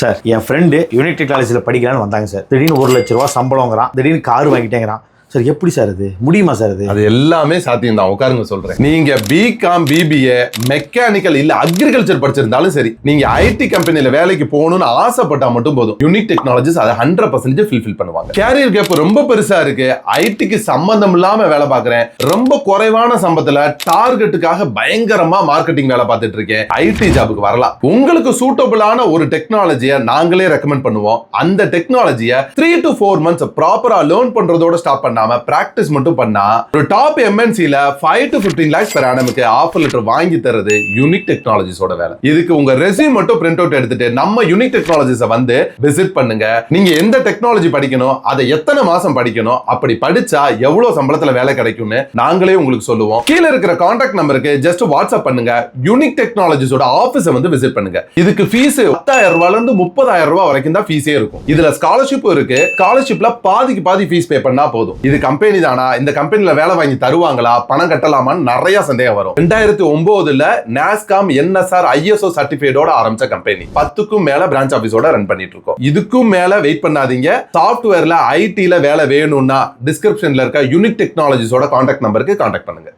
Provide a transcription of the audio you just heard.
Sir என் friend unit காலேஜில் படிக்கலான்னு வந்தாங்க sir. திடீர்னு ஒரு லட்ச ரூபா சம்பளங்கிறான் திடீர்னு கார் வாங்கிட்டேங்கிறான். சார் எப்படி சார் அது? முடியுமா சார் அது? அது எல்லாமே சாத்தியம் தான். உட்காருங்க சொல்றேன். நீங்க பிகாம் பிபிஏ மெக்கானிக்கல் இல்ல அக்ரிகல்ச்சர் படிச்சிருந்தாலும் சரி நீங்க ஐடி கம்பெனில வேலைக்கு போகணும்னு ஆசைப்பட்டா மட்டும் போதும். யூனிக் டெக்னாலஜிஸ் அதை ஹண்ட்ரட் பர்சன்டேஜ் ஃபில்ஃபில் பண்ணுவாங்க. கேரியர் கேப் ரொம்ப பெருசா இருக்கு. ஐடிக்கு சம்பந்தம் இல்லாம வேலை பார்க்குறேன். ரொம்ப குறைவான சம்பளத்துல டார்கெட்டுக்காக பயங்கரமா மார்க்கெட்டிங் வேலை பார்த்துட்டு இருக்கேன். ஐடி ஜாபுக்கு வரலாம். உங்களுக்கு சூட்டபிளான ஒரு டெக்னாலஜியை நாங்களே ரெக்கமெண்ட் பண்ணுவோம். அந்த டெக்னாலஜியை த்ரீ டு ஃபோர் மந்த்ஸ் ப்ராப்பரா லேர்ன் பண்றதோட ஸ்டாப் பண்ணாம பிராக்டிஸ் மட்டும் பண்ணா ஒரு டாப் எம்என்சில ஃபைவ் டு பிப்டீன் லேக்ஸ் பெற ஆனமுக்கு ஆஃபர் லெட்டர் வாங்கி தரது யூனிக் டெக்னாலஜிஸோட வேலை. இதுக்கு உங்க ரெசியூம் மட்டும் பிரிண்ட் அவுட் எடுத்துட்டு நம்ம யூனிக் டெக்னாலஜிஸை வந்து விசிட் பண்ணுங்க. நீங்க எந்த டெக்னாலஜி படிக்கணும் அதை எத்தனை மாசம் படிக்கணும் அப்படி படிச்சா எவ்வளவு சம்பளத்துல வேலை கிடைக்கும்னு நாங்களே உங்களுக்கு சொல்லுவோம். கீழே இருக்கிற கான்டாக்ட் நம்பருக்கு ஜஸ்ட் வாட்ஸ்அப் பண்ணுங்க. யூனிக் டெக்னாலஜிஸோட ஆஃபீஸை வந்து விசிட் பண்ணுங்க. இதுக்கு ஃபீஸ் பத்தாயிரம் ரூபாயில இருந்து முப்பதாயிரம் ரூபாய் வரைக்கும் தான் ஃபீஸே இருக்கும். இதுல ஸ்காலர்ஷிப்பும் இருக்கு. ஸ்காலர்ஷிப்ல பாதிக்கு பாதி ஃபீஸ் பே பண்ணா போதும். இது கம்பெனி தானா? இந்த கம்பெனில வேலை வாங்கி தருவாங்களா? பணம் கட்டலாமான்னு நிறைய சந்தேகம் வரும். ரெண்டாயிரத்தி ஒன்பதுல நாஸ்காம் என்எஸ்ஆர் ஐஎஸ்ஓ சர்டிபிகேட்டோட ஆரம்பிச்ச கம்பெனி பத்துக்கும் மேல பிரான்ச் ஆபீஸோட ரன் பண்ணிட்டு இருக்கோம் இதுக்கும் மேல வெயிட் பண்ணாதீங்க. சாஃப்ட்வேர்ல ஐடில வேலை வேணும்னா டிஸ்கிரிப்ஷன்ல இருக்க யூனிக் டெக்னாலஜிஸோட கான்டாக்ட் நம்பருக்கு கான்டாக்ட் பண்ணுங்க.